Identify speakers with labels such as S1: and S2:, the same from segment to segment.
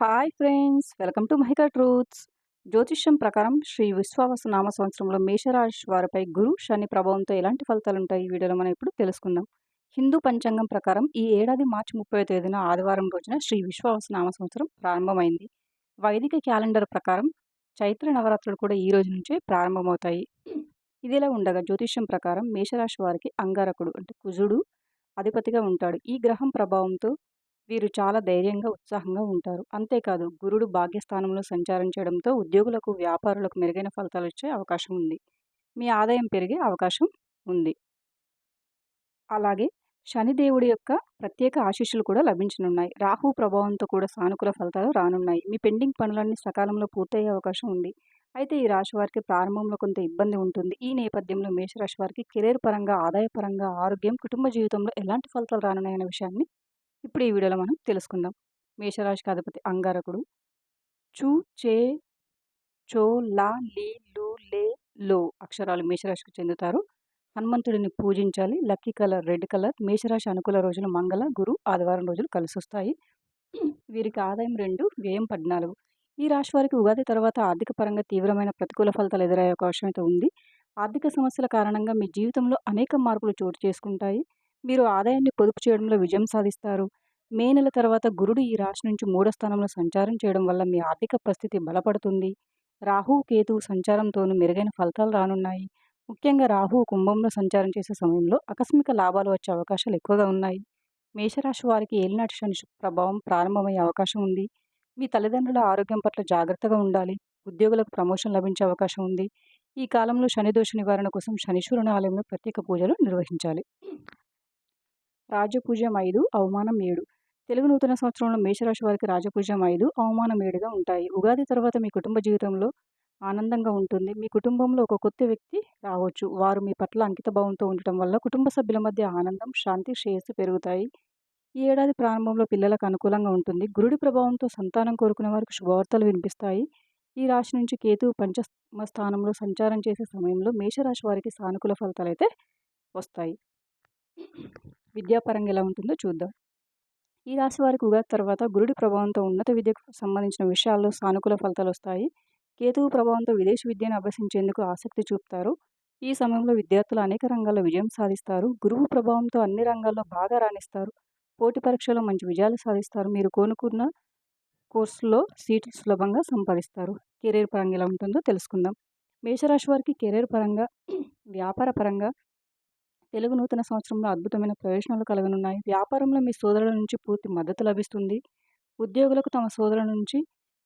S1: Hi friends welcome to Mahika truths జ్యోతిష్యం ప్రకారం శ్రీ విశ్వావస నామ సంవత్సరంలో మేషరాశి వారిపై గురు శని ప్రభావంతో ఎలాంటి ఫలితాలు ఉంటాయి ఈ వీడియోలో మనం ఇప్పుడు తెలుసుకుందాం. హిందూ పంచాంగం ప్రకారం ఈ ఏడాది మార్చి ముప్పై తేదీన ఆదివారం రోజున శ్రీ విశ్వావస నామ సంవత్సరం ప్రారంభమైంది. వైదిక క్యాలెండర్ ప్రకారం చైత్ర నవరాత్రులు కూడా ఈ రోజు నుంచే ప్రారంభమవుతాయి. ఇదిలా ఉండగా జ్యోతిష్యం ప్రకారం మేషరాశి వారికి అంగారకుడు అంటే కుజుడు అధిపతిగా ఉంటాడు. ఈ గ్రహం ప్రభావంతో వీరు చాలా ధైర్యంగా ఉత్సాహంగా ఉంటారు. అంతేకాదు గురుడు భాగ్యస్థానంలో సంచారం చేయడంతో ఉద్యోగులకు వ్యాపారులకు మెరుగైన ఫలితాలు వచ్చే అవకాశం ఉంది. మీ ఆదాయం పెరిగే అవకాశం ఉంది. అలాగే శనిదేవుడి యొక్క ప్రత్యేక ఆశీస్సులు కూడా లభించనున్నాయి. రాహు ప్రభావంతో కూడా సానుకూల ఫలితాలు రానున్నాయి. మీ పెండింగ్ పనులన్నీ సకాలంలో పూర్తయ్యే అవకాశం ఉంది. అయితే ఈ రాశి వారికి ప్రారంభంలో కొంత ఇబ్బంది ఉంటుంది. ఈ నేపథ్యంలో మేషరాశి వారికి కెరీర్ పరంగా ఆదాయపరంగా ఆరోగ్యం కుటుంబ జీవితంలో ఎలాంటి ఫలితాలు రానున్నాయనే విషయాన్ని ఇప్పుడు ఈ వీడియోలో మనం తెలుసుకుందాం. మేషరాశికి అధిపతి అంగారకుడు. చు చే చో లా లీ లు లే లో అక్షరాలు మేషరాశికి చెందుతారు. హనుమంతుడిని పూజించాలి. లక్కీ కలర్ రెడ్ కలర్ మేషరాశి అనుకూల రోజులు మంగళ గురు ఆదివారం రోజులు కలిసి వస్తాయి వీరికి ఆదాయం రెండు వ్యయం పద్నాలుగు. ఈ రాశి వారికి ఉగాది తర్వాత ఆర్థిక పరంగా తీవ్రమైన ప్రతికూల ఫలితాలు ఎదురయ్యే అవకాశం అయితే ఉంది. ఆర్థిక సమస్యల కారణంగా మీ జీవితంలో అనేక మార్పులు చోటు చేసుకుంటాయి. మీరు ఆదాయాన్ని పొదుపు చేయడంలో విజయం సాధిస్తారు. మే నెల తర్వాత గురుడు ఈ రాశి నుంచి మూడో స్థానంలో సంచారం చేయడం వల్ల మీ ఆర్థిక పరిస్థితి బలపడుతుంది. రాహు కేతు సంచారంతోనూ మెరుగైన ఫలితాలు రానున్నాయి. ముఖ్యంగా రాహు కుంభంలో సంచారం చేసే సమయంలో ఆకస్మిక లాభాలు వచ్చే అవకాశాలు ఎక్కువగా ఉన్నాయి. మేషరాశి వారికి ఏలినాటి శని ప్రభావం ప్రారంభమయ్యే అవకాశం ఉంది. మీ తల్లిదండ్రుల ఆరోగ్యం పట్ల జాగ్రత్తగా ఉండాలి. ఉద్యోగులకు ప్రమోషన్ లభించే అవకాశం ఉంది. ఈ కాలంలో శని దోష నివారణ కోసం శనిశ్వరుని ఆలయంలో ప్రత్యేక పూజలు నిర్వహించాలి. రాజపూజ్యం ఐదు అవమానం ఏడు. తెలుగు నూతన సంవత్సరంలో మేషరాశి వారికి రాజపూజ్యం ఐదు అవమానం ఏడుగా ఉంటాయి. ఉగాది తర్వాత మీ కుటుంబ జీవితంలో ఆనందంగా ఉంటుంది. మీ కుటుంబంలో ఒక కొత్త వ్యక్తి రావచ్చు. వారు మీ పట్ల అంకిత భావంతో ఉండటం వల్ల కుటుంబ సభ్యుల మధ్య ఆనందం శాంతి శ్రేయస్సు పెరుగుతాయి. ఈ ఏడాది ప్రారంభంలో పిల్లలకు అనుకూలంగా ఉంటుంది. గురుడి ప్రభావంతో సంతానం కోరుకునే వారికి శుభవార్తలు వినిపిస్తాయి. ఈ రాశి నుంచి కేతు పంచమ స్థానంలో సంచారం చేసే సమయంలో మేషరాశి వారికి సానుకూల ఫలితాలు అయితే వస్తాయి. విద్యాపరంగా ఎలా ఉంటుందో చూద్దాం. ఈ రాశి వారికి ఉగాది తర్వాత గురుడి ప్రభావంతో ఉన్నత విద్యకు సంబంధించిన విషయాల్లో సానుకూల ఫలితాలు వస్తాయి. కేతువు ప్రభావంతో విదేశీ విద్యను అభ్యసించేందుకు ఆసక్తి చూపుతారు. ఈ సమయంలో విద్యార్థులు అనేక రంగాల్లో విజయం సాధిస్తారు. గురువు ప్రభావంతో అన్ని రంగాల్లో బాగా రాణిస్తారు. పోటీ పరీక్షలో మంచి విజయాలు సాధిస్తారు. మీరు కోనుకున్న కోర్సులో సీట్లు సులభంగా సంపాదిస్తారు. కెరీర్ పరంగా ఎలా ఉంటుందో తెలుసుకుందాం. మేషరాశి వారికి కెరీర్ పరంగా వ్యాపార పరంగా తెలుగు నూతన సంవత్సరంలో అద్భుతమైన ప్రయోజనాలు కలగనున్నాయి. వ్యాపారంలో మీ సోదరుల నుంచి పూర్తి మద్దతు లభిస్తుంది. ఉద్యోగులకు తమ సోదరుల నుంచి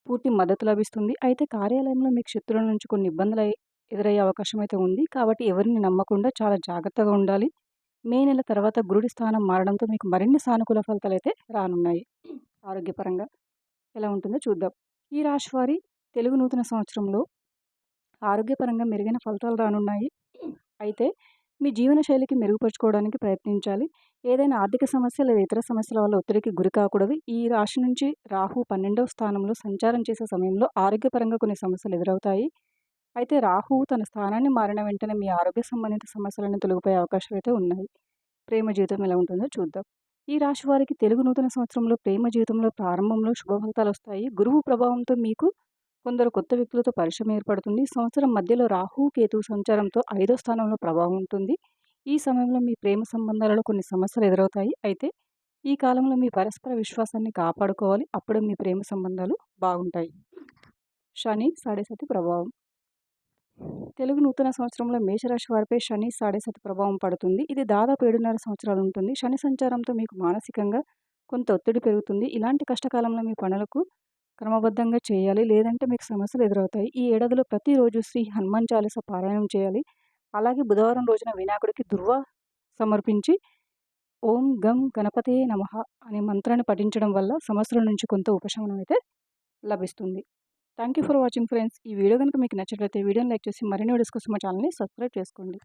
S1: పూర్తి మద్దతు లభిస్తుంది. అయితే కార్యాలయంలో మీకు శత్రువుల నుంచి కొన్ని ఇబ్బందులు ఎదురయ్యే అవకాశం అయితే ఉంది. కాబట్టి ఎవరిని నమ్మకుండా చాలా జాగ్రత్తగా ఉండాలి. మే నెల తర్వాత గురుడి స్థానం మారడంతో మీకు మరిన్ని సానుకూల ఫలితాలు అయితే రానున్నాయి. ఆరోగ్యపరంగా ఎలా ఉంటుందో చూద్దాం. ఈ రాశి వారి తెలుగు నూతన సంవత్సరంలో ఆరోగ్యపరంగా మెరుగైన ఫలితాలు రానున్నాయి. అయితే మీ జీవన శైలికి మెరుగుపరుచుకోవడానికి ప్రయత్నించాలి. ఏదైనా ఆర్థిక సమస్య లేదా ఇతర సమస్యల వల్ల ఒత్తిడికి గురి కాకూడదు. ఈ రాశి నుంచి రాహు పన్నెండవ స్థానంలో సంచారం చేసే సమయంలో ఆరోగ్యపరంగా కొన్ని సమస్యలు ఎదురవుతాయి. అయితే రాహు తన స్థానాన్ని మారిన వెంటనే మీ ఆరోగ్య సంబంధిత సమస్యలను తొలగిపోయే అవకాశాలు అయితే ఉన్నాయి. ప్రేమ జీవితం ఎలా ఉంటుందో చూద్దాం. ఈ రాశి వారికి తెలుగు నూతన సంవత్సరంలో ప్రేమ జీవితంలో ప్రారంభంలో శుభ ఫలితాలు వస్తాయి. గురువు ప్రభావంతో మీకు కొందరు కొత్త వ్యక్తులతో పరిచయం ఏర్పడుతుంది. సంవత్సరం మధ్యలో రాహు కేతు సంచారంతో ఐదో స్థానంలో ప్రభావం ఉంటుంది. ఈ సమయంలో మీ ప్రేమ సంబంధాలలో కొన్ని సమస్యలు ఎదురవుతాయి. అయితే ఈ కాలంలో మీ పరస్పర విశ్వాసాన్ని కాపాడుకోవాలి. అప్పుడే మీ ప్రేమ సంబంధాలు బాగుంటాయి. శని సాడేసతి ప్రభావం. తెలుగు నూతన సంవత్సరంలో మేషరాశి వారిపై శని సాడేసతి ప్రభావం పడుతుంది. ఇది దాదాపు ఏడున్నర సంవత్సరాలు ఉంటుంది. శని సంచారంతో మీకు మానసికంగా కొంత ఒత్తిడి పెరుగుతుంది. ఇలాంటి కష్టకాలంలో మీ పనులకు క్రమబద్ధంగా చేయాలి. లేదంటే మీకు సమస్యలు ఎదురవుతాయి. ఈ ఏడాదిలో ప్రతిరోజు శ్రీ హనుమాన్ చాలీస పారాయణం చేయాలి. అలాగే బుధవారం రోజున వినాయకుడికి దుర్వ సమర్పించి ఓం గం గణపతే నమ అనే మంత్రాన్ని పఠించడం వల్ల సమస్యల నుంచి కొంత ఉపశమనం అయితే లభిస్తుంది. Thank you for watching friends. ఈ వీడియో కనుక మీకు నచ్చినట్లయితే వీడియోని లైక్ చేసి మరిన్ని వీడియోస్ కోసం మా ఛానల్ని సబ్స్క్రైబ్ చేసుకోండి.